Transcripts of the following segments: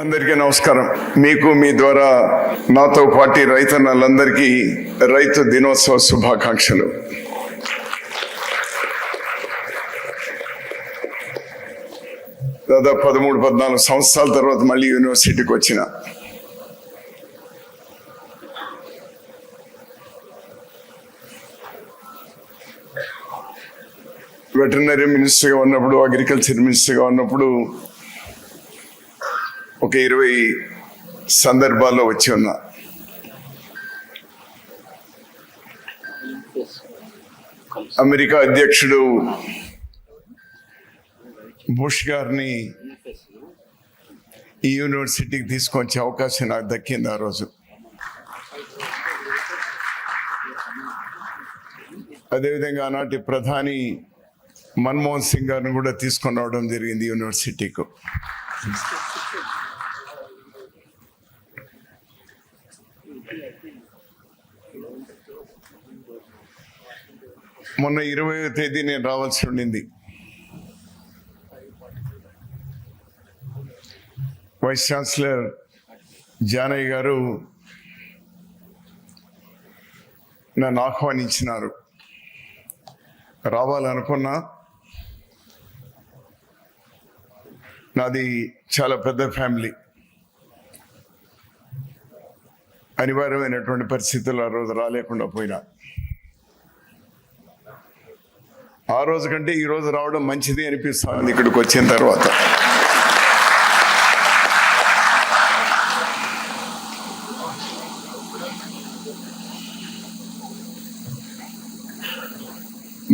అందరికీ నమస్కారం. మీకు మీ ద్వారా నాతో పాటి రైతన్నలందరికీ రైతు దినోత్సవ శుభాకాంక్షలు. దాదాపు పదమూడు పద్నాలుగు సంవత్సరాల తర్వాత మళ్ళీ యూనివర్సిటీకి వచ్చిన. వెటర్నరీ మినిస్టర్గా ఉన్నప్పుడు అగ్రికల్చర్ మినిస్టర్గా ఉన్నప్పుడు ఒక ఇరవై సందర్భాల్లో వచ్చి ఉన్నా. అమెరికా అధ్యక్షుడు బుష్ గారిని ఈ యూనివర్సిటీకి తీసుకొచ్చే అవకాశం నాకు దక్కింది ఆ రోజు. అదేవిధంగా ఆనాటి ప్రధాని మన్మోహన్ సింగ్ గారిని కూడా తీసుకొని రావడం జరిగింది యూనివర్సిటీకు. మొన్న ఇరవయో తేదీ నేను రావాల్సి ఉండింది. వైస్ ఛాన్సలర్ జానయ్య గారు నన్ను ఆహ్వానించినారు. రావాలనుకున్నా నాది చాలా పెద్ద ఫ్యామిలీ. అనివార్యమైనటువంటి పరిస్థితులు ఆ రోజు రాలేకుండా పోయినా. ఆ రోజు కంటే ఈ రోజు రావడం మంచిది అనిపిస్తుంది ఇక్కడికి వచ్చిన తర్వాత.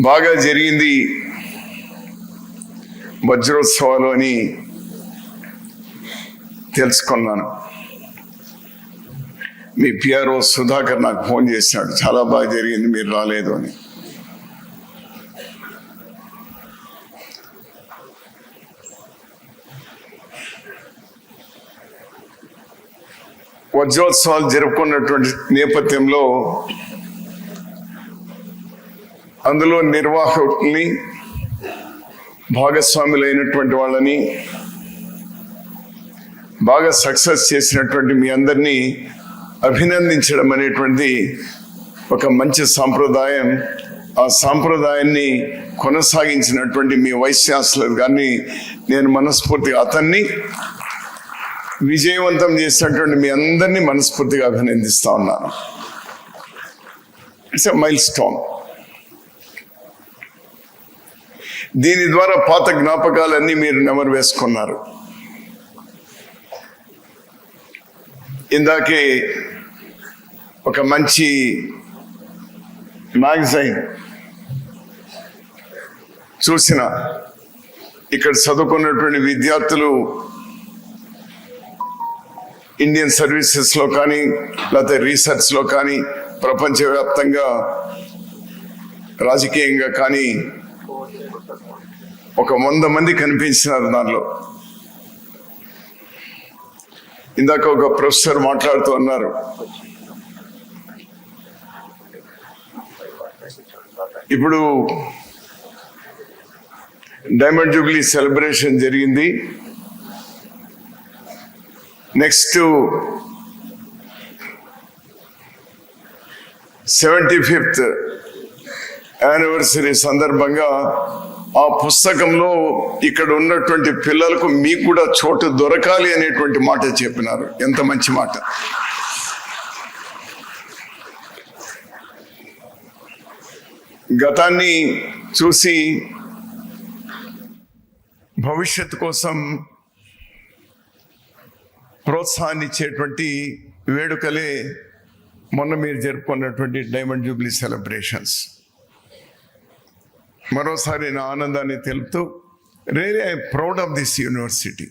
బాగా జరిగింది వజ్రోత్సవాలు అని తెలుసుకున్నాను. మీ పిఆర్ఓ సుధాకర్ నాకు ఫోన్ చేశాడు చాలా బాగా జరిగింది మీరు రాలేదు అని. వజ్రోత్సవాలు జరుపుకున్నటువంటి నేపథ్యంలో అందులో నిర్వాహకుల్ని భాగస్వాములైనటువంటి వాళ్ళని బాగా సక్సెస్ చేసినటువంటి మీ అందరినీ అభినందించడం అనేటువంటిది ఒక మంచి సాంప్రదాయం. ఆ సాంప్రదాయాన్ని కొనసాగించినటువంటి మీ వైస్ ఛాన్సలర్ గారిని నేను మనస్ఫూర్తిగా అతన్ని విజయవంతం చేసినటువంటి మీ అందరినీ మనస్ఫూర్తిగా అభినందిస్తా ఉన్నాను. ఇట్స్ ఎ మైల్ స్టోన్ దీని ద్వారా పాత జ్ఞాపకాలన్నీ మీరు నెమరు వేసుకున్నారు. ఇందాకే ఒక మంచి మ్యాగజైన్ చూసిన ఇక్కడ చదువుకున్నటువంటి విద్యార్థులు ఇండియన్ సర్వీసెస్లో కానీ లేకపోతే రీసెర్చ్లో కానీ ప్రపంచవ్యాప్తంగా రాజకీయంగా కానీ ఒక వంద మంది కనిపించినారు దానిలో. ఇందాక ఒక ప్రొఫెసర్ మాట్లాడుతూ ఉన్నారు ఇప్పుడు డైమండ్ జూబ్లీ సెలబ్రేషన్ జరిగింది. నెక్స్ట్ సెవెంటీ ఫిఫ్త్ యానివర్సరీ సందర్భంగా ఆ పుస్తకంలో ఇక్కడ ఉన్నటువంటి పిల్లలకు మీకు కూడా చోటు దొరకాలి అనేటువంటి మాట చెప్పినారు. ఎంత మంచి మాట. గతాన్ని చూసి భవిష్యత్తు కోసం ప్రోత్సాహాన్ని ఇచ్చేటువంటి వేడుకలే మొన్న మీరు జరుపుకున్నటువంటి డైమండ్ జూబ్లీ సెలబ్రేషన్స్ మరోసారి నా ఆనందాన్ని తెలుపుతూ really I proud of this university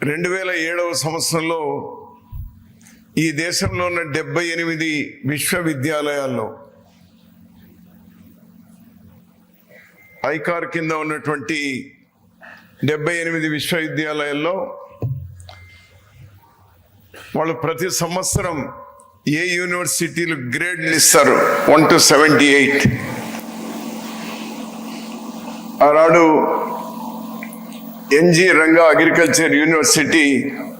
రెండు వేల ఏడవ సంవత్సరంలో ఈ దేశంలో ఉన్న డెబ్బై ఎనిమిది విశ్వవిద్యాలయాల్లో ఐకార్ కింద ఉన్నటువంటి డెబ్బై ఎనిమిది విశ్వవిద్యాలయాల్లో వాళ్ళు ప్రతి సంవత్సరం ఏ యూనివర్సిటీలు గ్రేడ్లు ఇస్తారు? వన్ టు సెవెంటీ ఎయిట్ ఆనాడు NG Ranga agriculture university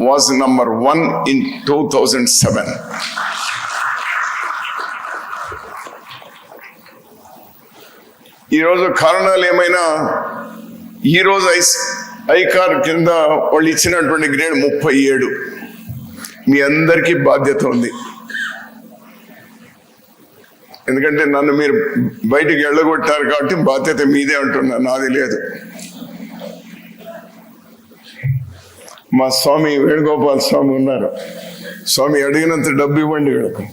was number one in two thousand seven ఈరోజు కారణాలు ఏమైనా? ఈరోజు ఐస్ ఐకార్ కింద వాళ్ళు ఇచ్చినటువంటి గ్రేడ్ ముప్పై ఏడు. మీ అందరికీ బాధ్యత ఉంది. ఎందుకంటే నన్ను మీరు బయటికి వెళ్ళగొట్టారు కాబట్టి బాధ్యత మీదే అంటున్నా నాది లేదు. మా స్వామి వేణుగోపాల్ స్వామి ఉన్నారు. స్వామి అడిగినంత డబ్బు ఇవ్వండి వీళ్ళకు.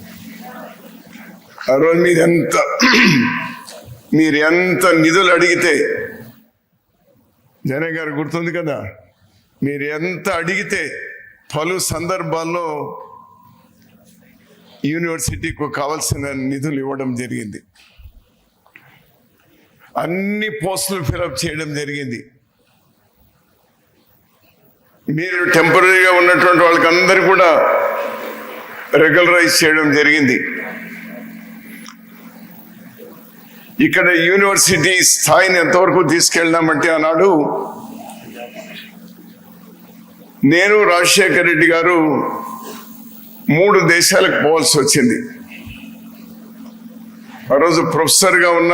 ఆ రోజు మీద ఎంత? మీరు ఎంత నిధులు అడిగితే? జనయ్య గారు గుర్తుంది కదా? మీరు ఎంత అడిగితే పలు సందర్భాల్లో యూనివర్సిటీకి కావాల్సిన నిధులు ఇవ్వడం జరిగింది. అన్ని పోస్టులు ఫిలప్ చేయడం జరిగింది. మీరు టెంపరీగా ఉన్నటువంటి వాళ్ళకందరూ అందరు కూడా రెగ్యులరైజ్ చేయడం జరిగింది. ఇక్కడ యూనివర్సిటీ స్థాయిని ఎంతవరకు తీసుకెళ్ళామంటే అన్నాడు నేను రాజశేఖర రెడ్డి గారు మూడు దేశాలకు పోవాల్సి వచ్చింది. ఆ రోజు ప్రొఫెసర్గా ఉన్న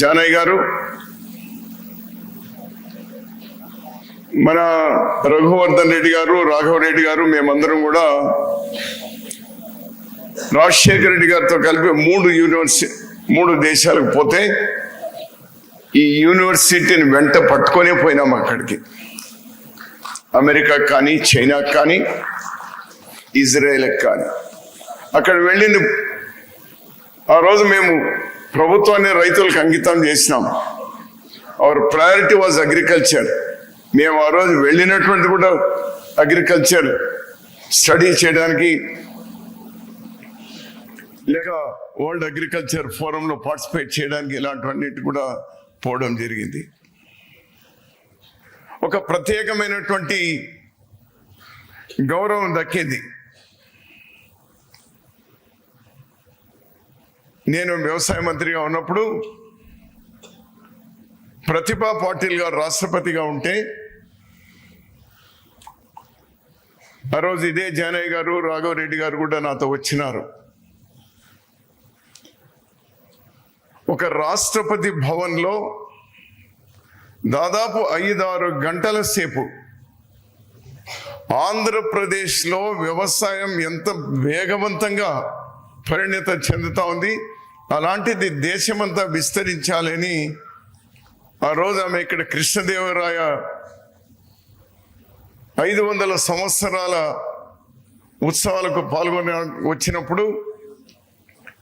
జానయ్య గారు మన రఘువర్ధన్ రెడ్డి గారు రాఘవ రెడ్డి గారు మేమందరం కూడా రాజశేఖర రెడ్డి గారితో కలిపి మూడు యూనివర్సిటీ మూడు దేశాలకు పోతే ఈ యూనివర్సిటీని వెంట పట్టుకొనే పోయినాం అక్కడికి. అమెరికా కానీ చైనా కానీ ఇజ్రాయెల్కి కానీ. అక్కడ వెళ్ళింది. ఆ రోజు మేము ప్రభుత్వాన్ని రైతులకు అంకితం చేసినాం. అవర్ ప్రయారిటీ వాజ్ అగ్రికల్చర్ మేము ఆ రోజు వెళ్ళినటువంటి కూడా అగ్రికల్చర్ స్టడీ చేయడానికి లేక వరల్డ్ అగ్రికల్చర్ ఫోరంలో పార్టిసిపేట్ చేయడానికి ఇలాంటివన్నిటి కూడా పోవడం జరిగింది. ఒక ప్రత్యేకమైనటువంటి గౌరవం దక్కింది. నేను వ్యవసాయ మంత్రిగా ఉన్నప్పుడు ప్రతిభా పాటిల్ గారు రాష్ట్రపతిగా ఉంటే ఆ రోజు ఇదే జానయ్య గారు రాఘవరెడ్డి గారు కూడా నాతో వచ్చినారు. ఒక రాష్ట్రపతి భవన్లో దాదాపు ఐదారు గంటల సేపు ఆంధ్రప్రదేశ్లో వ్యవసాయం ఎంత వేగవంతంగా పరిణత చెందుతా ఉంది అలాంటిది దేశమంతా విస్తరించాలని ఆ రోజు ఆమె ఇక్కడ కృష్ణదేవరాయ ఐదు వందల సంవత్సరాల ఉత్సవాలకు పాల్గొన వచ్చినప్పుడు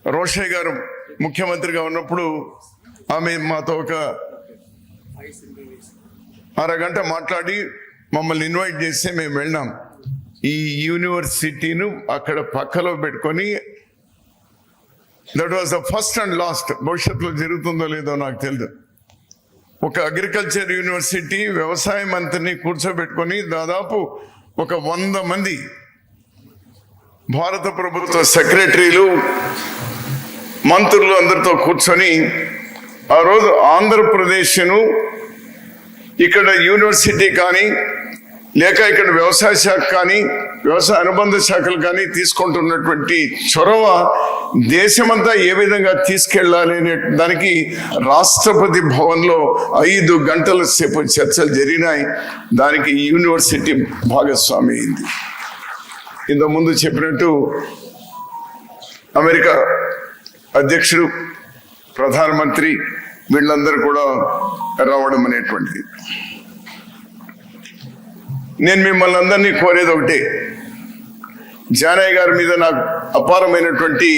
రోషయ్య గారు ముఖ్యమంత్రిగా ఉన్నప్పుడు ఆమె మాతో ఒక అరగంట మాట్లాడి మమ్మల్ని ఇన్వైట్ చేస్తే మేము వెళ్ళాం ఈ యూనివర్సిటీను అక్కడ పక్కలో పెట్టుకొని that was the first and last భవిష్యత్తులో జరుగుతుందో లేదో నాకు తెలియదు ఒక అగ్రికల్చర్ యూనివర్సిటీ వ్యవసాయ మంత్రిని కూర్చోబెట్టుకొని దాదాపు ఒక వంద మంది భారత ప్రభుత్వ సెక్రటరీలు మంత్రులు అందరితో కూర్చొని ఆ రోజు ఆంధ్రప్రదేశ్ను ఇక్కడ యూనివర్సిటీ కానీ లేక ఇక్కడ వ్యవసాయ శాఖ కానీ వ్యవసాయ అనుబంధ శాఖలు కానీ తీసుకుంటున్నటువంటి చొరవ దేశమంతా ఏ విధంగా తీసుకెళ్ళాలి అనే దానికి రాష్ట్రపతి భవన్లో ఐదు గంటల సేపు చర్చలు జరిగినాయి. దానికి యూనివర్సిటీ భాగస్వామి అయింది. ఇంతకుముందు చెప్పినట్టు అమెరికా అధ్యక్షుడు ప్రధానమంత్రి వీళ్ళందరూ కూడా రావడం అనేటువంటిది. నేను మిమ్మల్ని అందరినీ కోరేది ఒకటే. జానయ్య గారి మీద నాకు అపారమైనటువంటి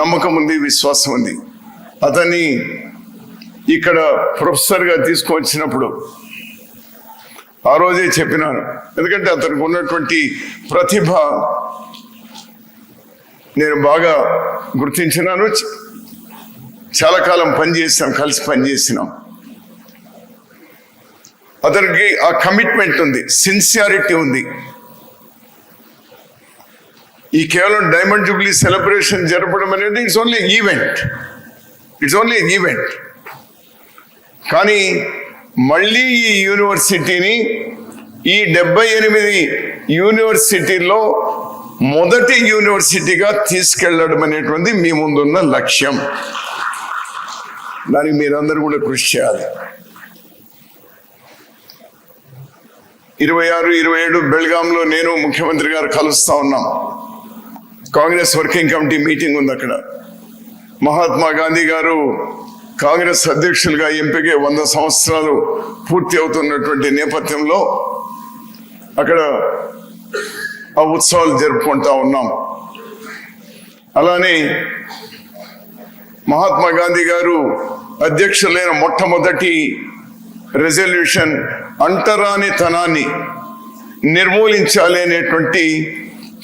నమ్మకం ఉంది విశ్వాసం ఉంది. అతన్ని ఇక్కడ ప్రొఫెసర్గా తీసుకువచ్చినప్పుడు ఆ రోజే చెప్పినాను. ఎందుకంటే అతనికి ఉన్నటువంటి ప్రతిభ నేను బాగా గుర్తించినాను. చాలా కాలం పనిచేసాం కలిసి పనిచేసినాం అతనికి ఆ కమిట్మెంట్ ఉంది సిన్సియారిటీ ఉంది. ఈ కేవలం డైమండ్ జూబ్లీ సెలబ్రేషన్ జరపడం అనేది it's only event it's only event కానీ మళ్ళీ ఈ యూనివర్సిటీని ఈ డెబ్బై ఎనిమిది యూనివర్సిటీల్లో మొదటి యూనివర్సిటీగా తీసుకెళ్ళడం అనేటువంటి మీ ముందున్న లక్ష్యం. దానికి మీరందరూ కూడా కృషి చేయాలి. ఇరవై ఆరు ఇరవై ఏడు బెల్గాంలో నేను ముఖ్యమంత్రి గారు కలుస్తా ఉన్నాం. కాంగ్రెస్ వర్కింగ్ కమిటీ మీటింగ్ ఉంది అక్కడ. మహాత్మా గాంధీ గారు కాంగ్రెస్ అధ్యక్షులుగా ఎంపికే వంద సంవత్సరాలు పూర్తి అవుతున్నటువంటి నేపథ్యంలో అక్కడ ఆ ఉత్సవాలు జరుపుకుంటా ఉన్నాం. అలానే మహాత్మా గాంధీ గారు అధ్యక్షులైన మొట్టమొదటి రెజల్యూషన్ అంటరానితనాన్ని నిర్మూలించాలి అనేటువంటి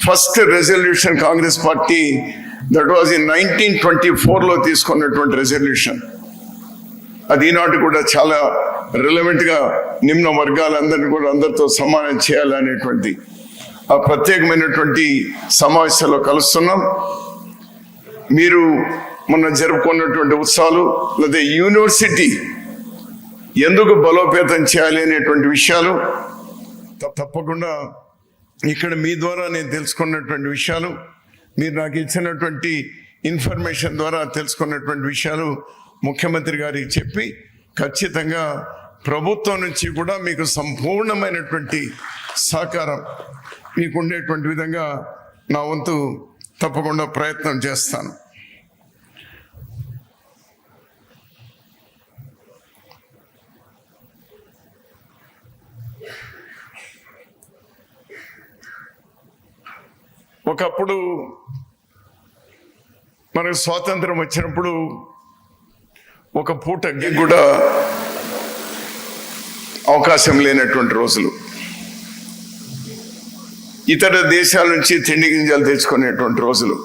first resolution Congress party that was in nineteen twenty ఫోర్లో తీసుకున్నటువంటి రెజల్యూషన్. అది ఈనాటి కూడా చాలా రిలవెంట్గా నిమ్న వర్గాలందరినీ కూడా అందరితో సమానం చేయాలనేటువంటి ఆ ప్రత్యేకమైనటువంటి సమావేశంలో కలుస్తున్నాం. మీరు మొన్న జరుపుకున్నటువంటి ఉత్సవాలు లేదా యూనివర్సిటీ ఎందుకు బలోపేతం చేయాలి అనేటువంటి విషయాలు తప్పకుండా ఇక్కడ మీ ద్వారా నేను తెలుసుకున్నటువంటి విషయాలు మీరు నాకు ఇచ్చినటువంటి ఇన్ఫర్మేషన్ ద్వారా తెలుసుకున్నటువంటి విషయాలు ముఖ్యమంత్రి గారికి చెప్పి ఖచ్చితంగా ప్రభుత్వం నుంచి కూడా మీకు సంపూర్ణమైనటువంటి సహకారం మీకు ఉండేటువంటి విధంగా నా వంతు తప్పకుండా ప్రయత్నం చేస్తాను. ఒకప్పుడు మనకు స్వాతంత్రం వచ్చినప్పుడు ఒక పూటకి కూడా అవకాశం లేనటువంటి రోజులు. ఇతర దేశాల నుంచి తిండి గింజలు తెచ్చుకునేటువంటి రోజులు.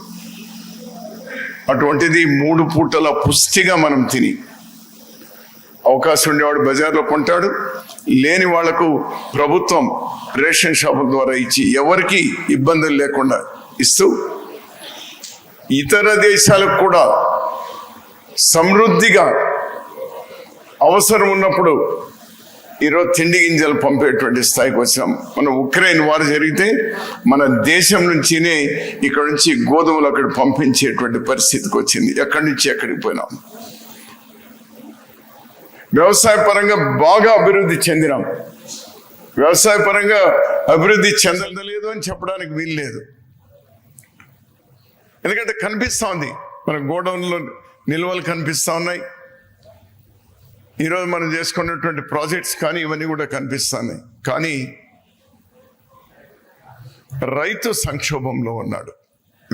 అటువంటిది మూడు పూటల పుష్టిగా మనం తిని. అవకాశం ఉండేవాడు బజార్లో కొంటాడు. లేని వాళ్ళకు ప్రభుత్వం రేషన్ షాపుల ద్వారా ఇచ్చి ఎవరికి ఇబ్బందులు లేకుండా ఇస్తూ ఇతర దేశాలకు కూడా సమృద్ధిగా అవసరం ఉన్నప్పుడు ఈరోజు తిండి గింజలు పంపేటువంటి స్థాయికి వచ్చినాం. మన ఉక్రెయిన్ వారు జరిగితే మన దేశం నుంచినే ఇక్కడ నుంచి గోధుమలు అక్కడ పంపించేటువంటి పరిస్థితికి వచ్చింది. ఎక్కడి నుంచి ఎక్కడికి పోయినాం? వ్యవసాయ పరంగా బాగా అభివృద్ధి చెందినాం. వ్యవసాయ పరంగా అభివృద్ధి చెందలేదు అని చెప్పడానికి వీలు లేదు ఎందుకంటే కనిపిస్తూ ఉంది. మన గోడౌన్లో నిల్వలు కనిపిస్తూ ఉన్నాయి. ఈరోజు మనం చేసుకున్నటువంటి ప్రాజెక్ట్స్ కానీ ఇవన్నీ కూడా కనిపిస్తున్నాయి కానీ రైతు సంక్షోభంలో ఉన్నాడు.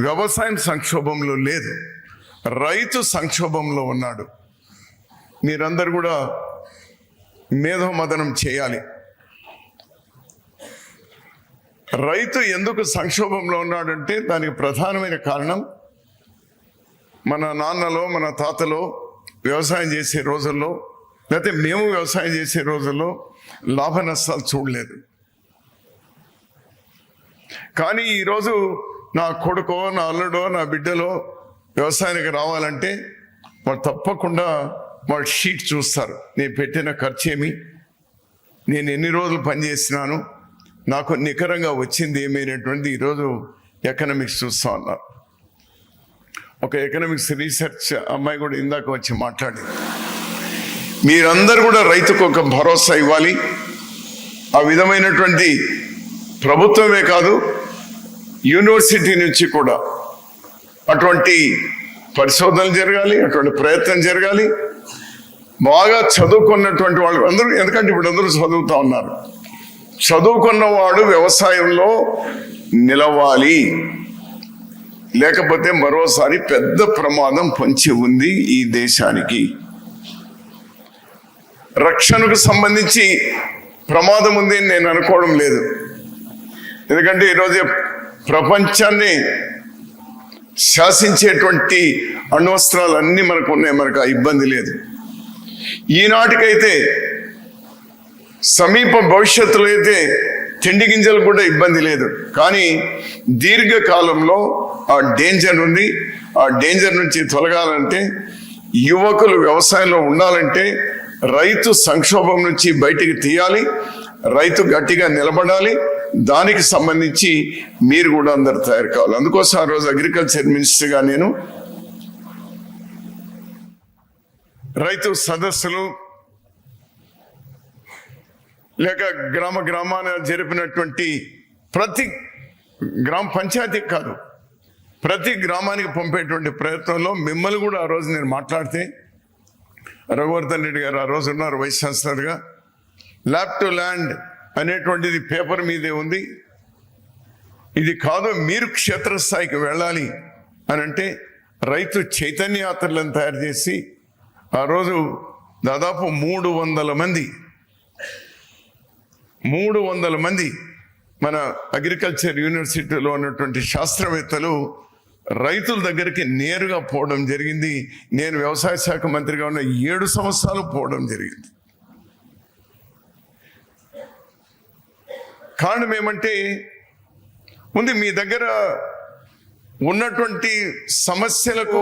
వ్యవసాయం సంక్షోభంలో లేదు. రైతు సంక్షోభంలో ఉన్నాడు. మీరందరూ కూడా మేధోమదనం చేయాలి. రైతు ఎందుకు సంక్షోభంలో ఉన్నాడంటే దానికి ప్రధానమైన కారణం మన నాన్నలో మన తాతలో వ్యవసాయం చేసే రోజుల్లో లేకపోతే మేము వ్యవసాయం చేసే రోజుల్లో లాభ నష్టాలు చూడలేదు. కానీ ఈరోజు నా కొడుకో నా అల్లుడో నా బిడ్డలో వ్యవసాయానికి రావాలంటే వాళ్ళు తప్పకుండా వాళ్ళు షీట్ చూస్తారు. నేను పెట్టిన ఖర్చు ఏమి? నేను ఎన్ని రోజులు పనిచేసినాను నాకు నికరంగా వచ్చింది ఏమైనటువంటి ఈరోజు ఎకనామిక్స్ చూస్తా ఉన్నారు ఒక ఎకనామిక్స్ రీసెర్చ్ అమ్మాయి కూడా ఇందాక వచ్చి మాట్లాడింది. మీరందరూ కూడా రైతుకు ఒక భరోసా ఇవ్వాలి. ఆ విధమైనటువంటి ప్రభుత్వమే కాదు యూనివర్సిటీ నుంచి కూడా అటువంటి పరిశోధనలు జరగాలి అటువంటి ప్రయత్నం జరగాలి. బాగా చదువుకున్నటువంటి వాళ్ళు అందరూ ఎందుకంటే ఇప్పుడు అందరూ చదువుతా ఉన్నారు. చదువుకున్నవాడు వ్యవసాయంలో నిలవాలి. లేకపోతే మరోసారి పెద్ద ప్రమాదం పొంచి ఉంది ఈ దేశానికి. రక్షణకు సంబంధించి ప్రమాదం ఉంది అని నేను అనుకోవడం లేదు. ఎందుకంటే ఈరోజు ప్రపంచాన్ని శాసించేటువంటి అణ్వస్త్రాలు అన్నీ మనకు ఉన్నాయి మనకు ఆ ఇబ్బంది లేదు. ఈనాటికైతే సమీప భవిష్యత్తులో అయితే తిండి గింజలు కూడా ఇబ్బంది లేదు. కానీ దీర్ఘకాలంలో ఆ డేంజర్ ఉంది. ఆ డేంజర్ నుంచి తొలగాలంటే యువకులు వ్యవసాయంలో ఉండాలంటే రైతు సంక్షోభం నుంచి బయటికి తీయాలి రైతు గట్టిగా నిలబడాలి దానికి సంబంధించి మీరు కూడా అందరు తయారు కావాలి. అందుకోసం ఆ రోజు అగ్రికల్చర్ మినిస్టర్గా నేను రైతు సదస్సులు లేక గ్రామ గ్రామాన జరిపినటువంటి ప్రతి గ్రామ పంచాయతీ కాదు ప్రతి గ్రామానికి పంపేటువంటి ప్రయత్నంలో మిమ్మల్ని కూడా ఆ రోజు నేను మాట్లాడితే రఘువర్ధన్ రెడ్డి గారు ఆ రోజు ఉన్నారు వైస్ ఛాన్సలర్గా. ల్యాబ్ టు ల్యాండ్ అనేటువంటిది పేపర్ మీదే ఉంది. ఇది కాదు మీరు క్షేత్రస్థాయికి వెళ్ళాలి అని అంటే రైతు చైతన్యాత్రలను తయారు చేసి ఆ రోజు దాదాపు మూడు వందల మంది మూడు వందల మంది మన అగ్రికల్చర్ యూనివర్సిటీలో ఉన్నటువంటి శాస్త్రవేత్తలు రైతుల దగ్గరికి నేరుగా పోవడం జరిగింది. నేను వ్యవసాయ శాఖ మంత్రిగా ఉన్న ఏడు సంవత్సరాలు పోవడం జరిగింది. కారణం ఏమంటే ఉంది మీ దగ్గర ఉన్నటువంటి సమస్యలకు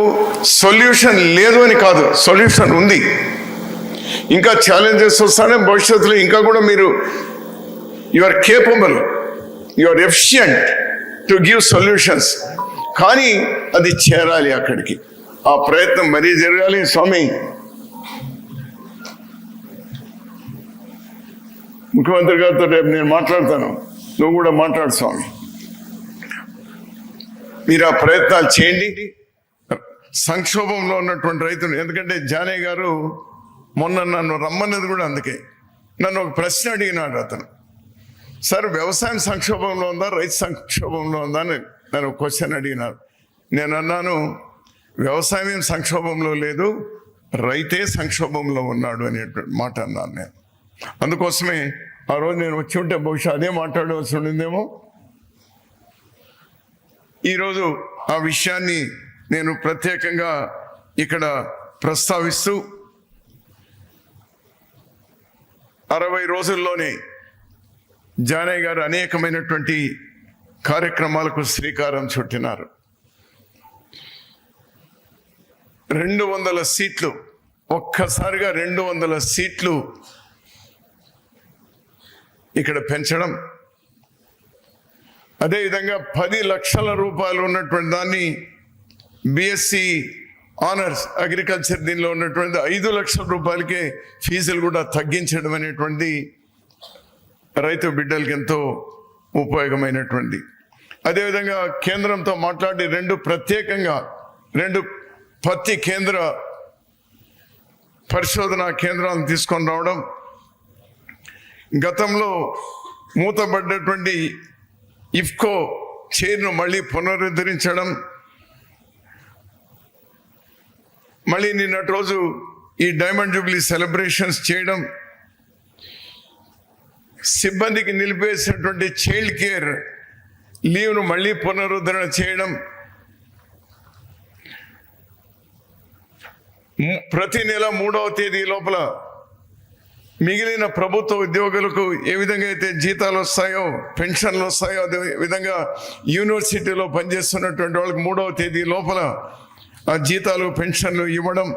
సొల్యూషన్ లేదు అని కాదు సొల్యూషన్ ఉంది. ఇంకా ఛాలెంజెస్ వస్తానే భవిష్యత్తులో ఇంకా కూడా మీరు you are capable you are efficient to give solutions కానీ అది చేరాలి అక్కడికి. ఆ ప్రయత్నం మరీ జరగాలి స్వామి. ముఖ్యమంత్రి గారితో రేపు నేను మాట్లాడతాను. నువ్వు కూడా మాట్లాడు స్వామి. మీరు ఆ ప్రయత్నాలు చేయండి. సంక్షోభంలో ఉన్నటువంటి రైతులు ఎందుకంటే జానయ్య గారు మొన్న నన్ను రమ్మన్నది కూడా అందుకే. నన్ను ఒక ప్రశ్న అడిగినాడు అతను. సార్ వ్యవసాయం సంక్షోభంలో ఉందా? రైతు సంక్షోభంలో ఉందా? అని. నేను క్వశ్చన్ అడిగినారు. నేను అన్నాను వ్యవసాయం ఏం సంక్షోభంలో లేదు రైతే సంక్షోభంలో ఉన్నాడు అనేటువంటి మాట అన్నాను నేను. అందుకోసమే ఆ రోజు నేను వచ్చి ఉంటే బహుశా అదే మాట్లాడవలసి ఉండిందేమో. ఈరోజు ఆ విషయాన్ని నేను ప్రత్యేకంగా ఇక్కడ ప్రస్తావిస్తూ అరవై రోజుల్లోనే జానయ్య గారు అనేకమైనటువంటి కార్యక్రమాలకు శ్రీకారం చుట్టినారు. రెండు వందల సీట్లు ఒక్కసారిగా రెండు వందల సీట్లు ఇక్కడ పెంచడం. అదేవిధంగా పది లక్షల రూపాయలు ఉన్నటువంటి దాన్ని బిఎస్సి ఆనర్స్ అగ్రికల్చర్ దీనిలో ఉన్నటువంటి ఐదు లక్షల రూపాయలకే ఫీజులు కూడా తగ్గించడం అనేటువంటి రైతు బిడ్డలకి ఎంతో ఉపయోగమైనటువంటి అదేవిధంగా కేంద్రంతో మాట్లాడి రెండు ప్రత్యేకంగా రెండు పత్తి కేంద్ర పరిశోధన కేంద్రాలను తీసుకొని రావడం గతంలో మూతపడ్డటువంటి ఇఫ్కో చైర్ను మళ్ళీ పునరుద్ధరించడం మళ్ళీ నిన్నటి రోజు ఈ డైమండ్ జూబ్లీ సెలబ్రేషన్స్ చేయడం సిబ్బందికి నిలిపేసినటువంటి చైల్డ్ కేర్ లీవ్ను మళ్ళీ పునరుద్ధరణ చేయడం. ప్రతి నెల మూడవ తేదీ లోపల మిగిలిన ప్రభుత్వ ఉద్యోగులకు ఏ విధంగా అయితే జీతాలు వస్తాయో పెన్షన్లు వస్తాయో అదే విధంగా యూనివర్సిటీలో పనిచేస్తున్నటువంటి వాళ్ళకి మూడవ తేదీ లోపల ఆ జీతాలు పెన్షన్లు ఇవ్వడం.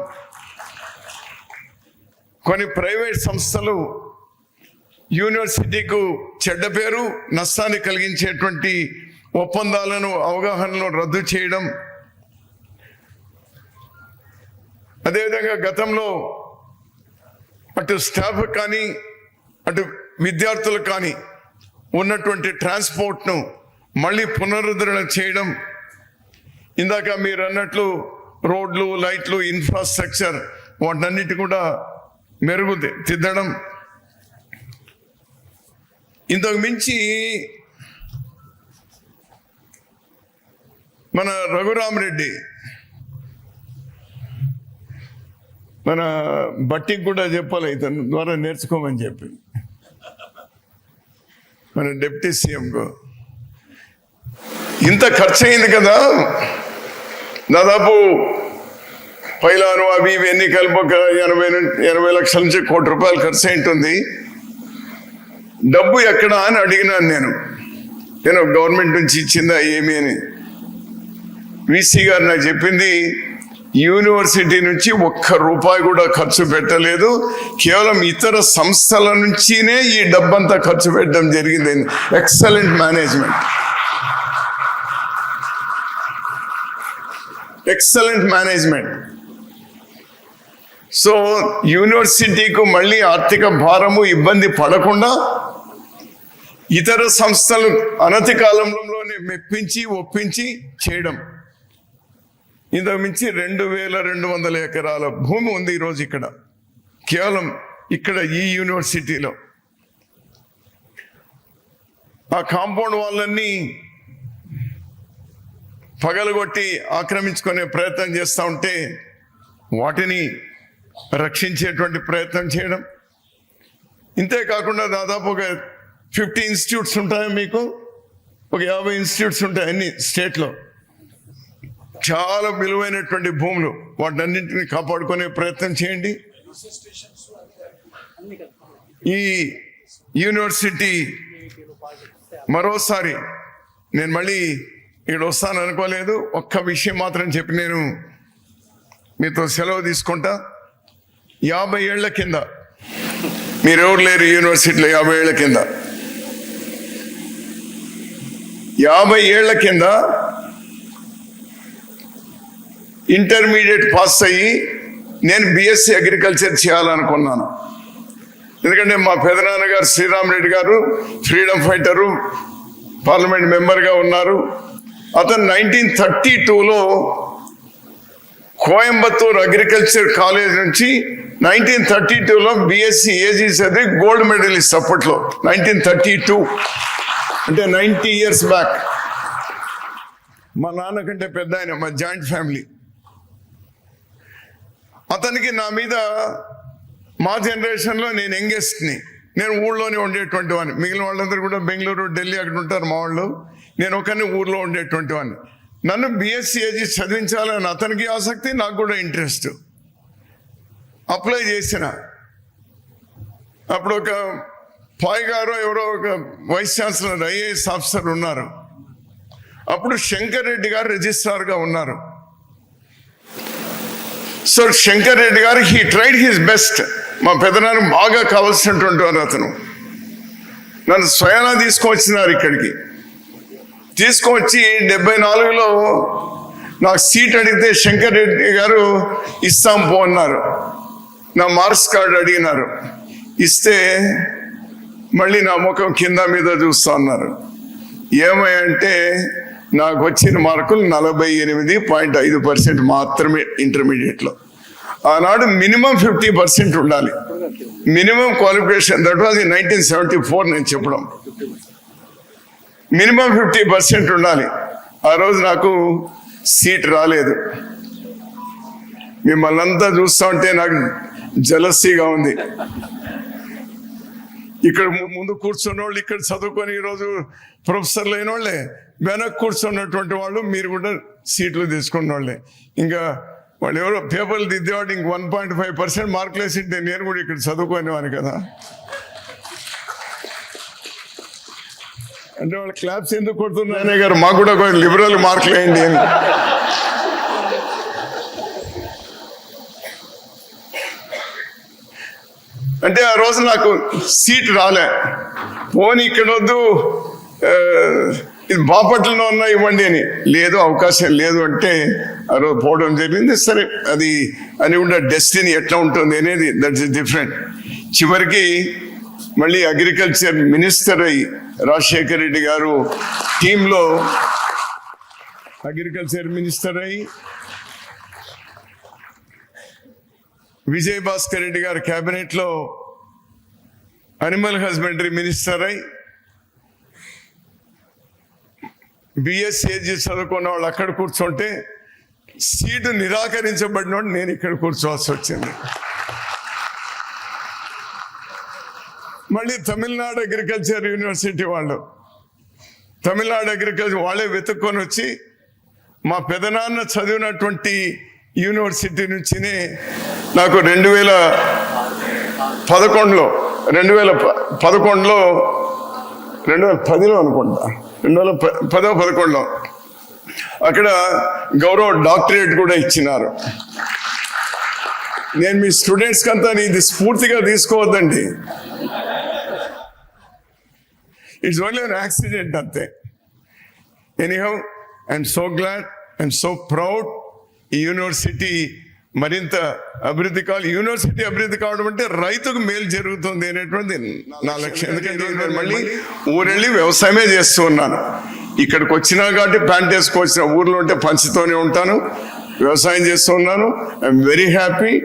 కొన్ని ప్రైవేట్ సంస్థలు యూనివర్సిటీకు చెడ్డ పేరు నష్టాన్ని కలిగించేటువంటి ఒప్పందాలను అవగాహనలో రద్దు చేయడం. అదేవిధంగా గతంలో అటు స్టాఫ్ కానీ అటు విద్యార్థులు కానీ ఉన్నటువంటి ట్రాన్స్పోర్ట్ను మళ్ళీ పునరుద్ధరణ చేయడం. ఇందాక మీరు అన్నట్లు రోడ్లు లైట్లు ఇన్ఫ్రాస్ట్రక్చర్ వాటన్నిటి కూడా మెరుగు తిద్దడం. ఇంతకు మించి మన రఘురామరెడ్డి మన బట్టికి కూడా చెప్పాలి ఇతని ద్వారా నేర్చుకోమని చెప్పి మన డిప్యూటీ సీఎంకు. ఇంత ఖర్చు అయింది కదా. దాదాపు పైలాను అవి ఇవన్నీ కలిపి ఒక ఎనభై ఎనభై లక్షల నుంచి కోటి రూపాయలు ఖర్చు అయింటుంది డబ్బు ఎక్కడ అని అడిగినాను నేను. నేను గవర్నమెంట్ నుంచి ఇచ్చిందా ఏమి అని. విసి గారు నాకు చెప్పింది యూనివర్సిటీ నుంచి ఒక్క రూపాయి కూడా ఖర్చు పెట్టలేదు. కేవలం ఇతర సంస్థల నుంచినే ఈ డబ్బంతా ఖర్చు పెట్టడం జరిగింది. Excellent management excellent management so యూనివర్సిటీకు మళ్ళీ ఆర్థిక భారము ఇబ్బంది పడకుండా ఇతర సంస్థలు అనతి కాలంలోనే మెప్పించి ఒప్పించి చేయడం. ఇంతకు మించి రెండు వేల రెండు వందల ఎకరాల భూమి ఉంది ఈరోజు ఇక్కడ. కేవలం ఇక్కడ ఈ యూనివర్సిటీలో. ఆ కాంపౌండ్ వాళ్ళన్నీ పగలగొట్టి ఆక్రమించుకునే ప్రయత్నం చేస్తూ ఉంటే వాటిని రక్షించేటువంటి ప్రయత్నం చేయడం. ఇంతే కాకుండా దాదాపు ఒక ఫిఫ్టీ ఇన్స్టిట్యూట్స్ ఉంటాయా మీకు? ఒక యాభై ఇన్స్టిట్యూట్స్ ఉంటాయి అన్ని స్టేట్లో. చాలా విలువైనటువంటి భూములు. వాటన్నింటిని కాపాడుకునే ప్రయత్నం చేయండి. ఈ యూనివర్సిటీ మరోసారి నేను మళ్ళీ ఇక్కడ వస్తాను అనుకోలేదు. ఒక్క విషయం మాత్రం చెప్పి నేను మీతో సెలవు తీసుకుంటా. యాభై ఏళ్ళ కింద మీరెవరు లేరు యూనివర్సిటీలో? యాభై ఏళ్ళ కింద. యాభై ఏళ్ళ కింద ఇంటర్మీడియట్ పాస్ అయ్యి నేను బిఎస్సి అగ్రికల్చర్ చేయాలనుకున్నాను. ఎందుకంటే మా పెదనాన్న గారు శ్రీరామ్ రెడ్డి గారు ఫ్రీడమ్ ఫైటరు పార్లమెంట్ మెంబర్గా ఉన్నారు. అతను నైన్టీన్ థర్టీ టూలో కోయంబత్తూర్ అగ్రికల్చర్ కాలేజ్ నుంచి నైన్టీన్ థర్టీ టూలో బిఎస్సి ఏజీ చదివి గోల్డ్ మెడలిస్ట్ అప్పట్లో నైన్టీన్ థర్టీ టూ. అంటే నైంటీ ఇయర్స్ బ్యాక్. మా నాన్న కంటే పెద్ద ఆయన మా జాయింట్ ఫ్యామిలీ. అతనికి నా మీద మా జనరేషన్లో నేను యంగెస్ట్ని. నేను ఊళ్ళోనే ఉండేటువంటి వాడిని మిగిలిన వాళ్ళందరూ కూడా బెంగళూరు ఢిల్లీ అక్కడ ఉంటారు మా వాళ్ళు. నేను ఒకరిని ఊర్లో ఉండేటువంటి వాడిని నన్ను బిఎస్సి ఏజీ చదివించాలని అతనికి ఆసక్తి నాకు కూడా ఇంట్రెస్ట్. అప్లై చేసిన. అప్పుడు ఒక పాయ్ గారు ఎవరో ఒక వైస్ ఛాన్సలర్ ఐఏఎస్ ఆఫీసర్ ఉన్నారు. అప్పుడు శంకర్ రెడ్డి గారు రిజిస్ట్రార్గా ఉన్నారు. సో శంకర్ రెడ్డి గారు హీ ట్రైడ్ హిస్ బెస్ట్ మా పెదనాన్న బాగా కావాల్సినటువంటి వారు అతను. నన్ను స్వయానా తీసుకొచ్చినారు ఇక్కడికి. తీసుకొచ్చి డెబ్బై నాలుగులో నాకు సీట్ అడిగితే శంకర్ రెడ్డి గారు ఇస్తాం పో అన్నారు. నా మార్క్స్ కార్డు అడిగినారు. ఇస్తే మళ్ళీ నా ముఖం కింద మీద చూస్తా అన్నారు. ఏమంటే నాకు వచ్చిన మార్కులు నలభై ఎనిమిది పాయింట్ ఐదు పర్సెంట్ మాత్రమే ఇంటర్మీడియట్లో ఆనాడు మినిమం ఫిఫ్టీ పర్సెంట్ ఉండాలి. Minimum qualification that was nineteen seventy four నేను చెప్పడం. మినిమం ఫిఫ్టీ పర్సెంట్ ఉండాలి. ఆ రోజు నాకు సీట్ రాలేదు. మిమ్మల్ని అంతా చూస్తా ఉంటే నాకు జలసీగా ఉంది. ఇక్కడ ముందు కూర్చున్న వాళ్ళు ఇక్కడ చదువుకొని ఈరోజు ప్రొఫెసర్లు అయిన వాళ్ళే వెనక్కి కూర్చున్నటువంటి వాళ్ళు మీరు కూడా సీట్లు తీసుకున్న వాళ్ళే ఇంకా వాళ్ళు ఎవరో పేపర్లు దిద్దేవాడు ఇంక వన్ పాయింట్ ఫైవ్ పర్సెంట్ మార్కులు వేసింటే నేను కూడా ఇక్కడ చదువుకునేవాని కదా. అంటే వాళ్ళు క్లాప్స్ ఎందుకు కొడుతున్నారు? గారు మాకు కూడా లిబరల్ మార్కులు వేయండి అంటే ఆ రోజు నాకు సీట్ రాలే. పోనీ ఇక్కడ వద్దు ఇది బాపట్లలో ఉన్నా ఇవ్వండి అని. లేదు అవకాశం లేదు అంటే ఆ రోజు పోవడం జరిగింది. సరే అది అని ఉన్న డెస్టినీ ఎట్లా ఉంటుంది అనేది దట్స్ డిఫరెంట్ చివరికి మళ్ళీ అగ్రికల్చర్ మినిస్టర్ అయ్యి రాజశేఖర రెడ్డి గారు టీంలో అగ్రికల్చర్ మినిస్టర్ అయ్యి విజయ్ భాస్కర్ రెడ్డి గారి క్యాబినెట్లో అనిమల్ హస్బెండరీ మినిస్టర్ అయి బిఎస్ఏజీ చదువుకున్న వాళ్ళు అక్కడ కూర్చుంటే సీటు నిరాకరించబడిన నేను ఇక్కడ కూర్చోవాల్సి వచ్చింది. మళ్ళీ తమిళనాడు అగ్రికల్చర్ యూనివర్సిటీ వాళ్ళు తమిళనాడు అగ్రికల్చర్ వాళ్ళే వెతుక్కొని వచ్చి మా పెదనాన్న చదివినటువంటి యూనివర్సిటీ నుంచినే నాకు రెండు వేల పదకొండులో రెండు వేల పదకొండులో రెండు వేల పదిలో అనుకుంటా. రెండు వేల పదో పదకొండులో. అక్కడ గౌరవ డాక్టరేట్ కూడా ఇచ్చినారు. నేను మీ స్టూడెంట్స్ కంతా ఇది స్ఫూర్తిగా తీసుకోవద్దండి. ఇట్స్ ఓన్లీ అన్ యాక్సిడెంట్ అంతే. Anyhow I'm so glad I'm so proud ఈ యూనివర్సిటీ మరింత అభివృద్ధి కావాలి. యూనివర్సిటీ అభివృద్ధి కావడం అంటే రైతుకు మేలు జరుగుతుంది అనేటువంటిది నా లక్ష్యం. ఎందుకంటే నేను మళ్ళీ ఊరెళ్ళి వ్యవసాయమే చేస్తూ ఉన్నాను. ఇక్కడికి వచ్చినా కాబట్టి ప్యాంట్ వేసుకొచ్చిన ఊర్లో ఉంటే పంచితోనే ఉంటాను. వ్యవసాయం చేస్తూ ఉన్నాను. ఐఎమ్ వెరీ హ్యాపీ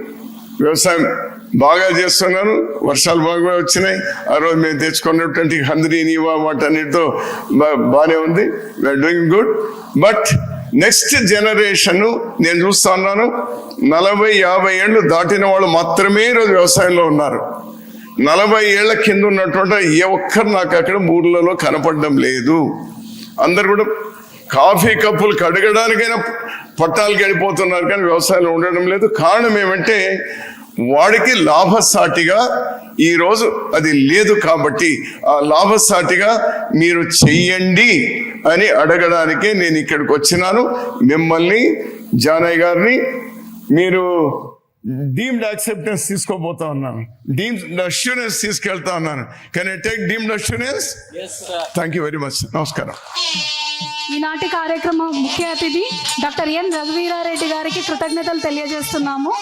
వ్యవసాయం బాగా చేస్తున్నాను. వర్షాలు బాగా వచ్చినాయి. ఆ రోజు మేము తెచ్చుకున్నటువంటి హంద్రీ నీవా వాటన్నిటితో బా- బాగానే ఉంది. We're doing good but next generation నేను చూస్తా ఉన్నాను నలభై యాభై ఏళ్ళు దాటిన వాళ్ళు మాత్రమే ఈరోజు వ్యవసాయంలో ఉన్నారు. నలభై ఏళ్ళ కింద ఉన్నటువంటి ఏ ఒక్కరు నాకు అక్కడ ఊర్లలో కనపడడం లేదు. అందరు కూడా కాఫీ కప్పులు కడగడానికైనా పట్టాలు గడిపోతున్నారు కానీ వ్యవసాయంలో ఉండడం లేదు. కారణం ఏమంటే వాడికి లాభసాటిగా ఈరోజు అది లేదు కాబట్టి ఆ లాభసాటిగా మీరు చెయ్యండి. అని అడగడానికే నేను ఇక్కడికి వచ్చినాను. మిమ్మల్ని జానయ్య గారిని మీరు డీమ్డ్ యాక్సెప్టెన్స్ తీసుకోబోతా ఉన్నాను. డీమ్డ్ అష్యూరెన్స్ తీసుకెళ్తా ఉన్నాను. Can I take deemed assurance thank you very much నమస్కారం. ఈనాటి కార్యక్రమం ముఖ్య అతిథి డాక్టర్ ఎన్ రఘువీరారెడ్డి గారికి కృతజ్ఞతలు తెలియజేస్తున్నాము.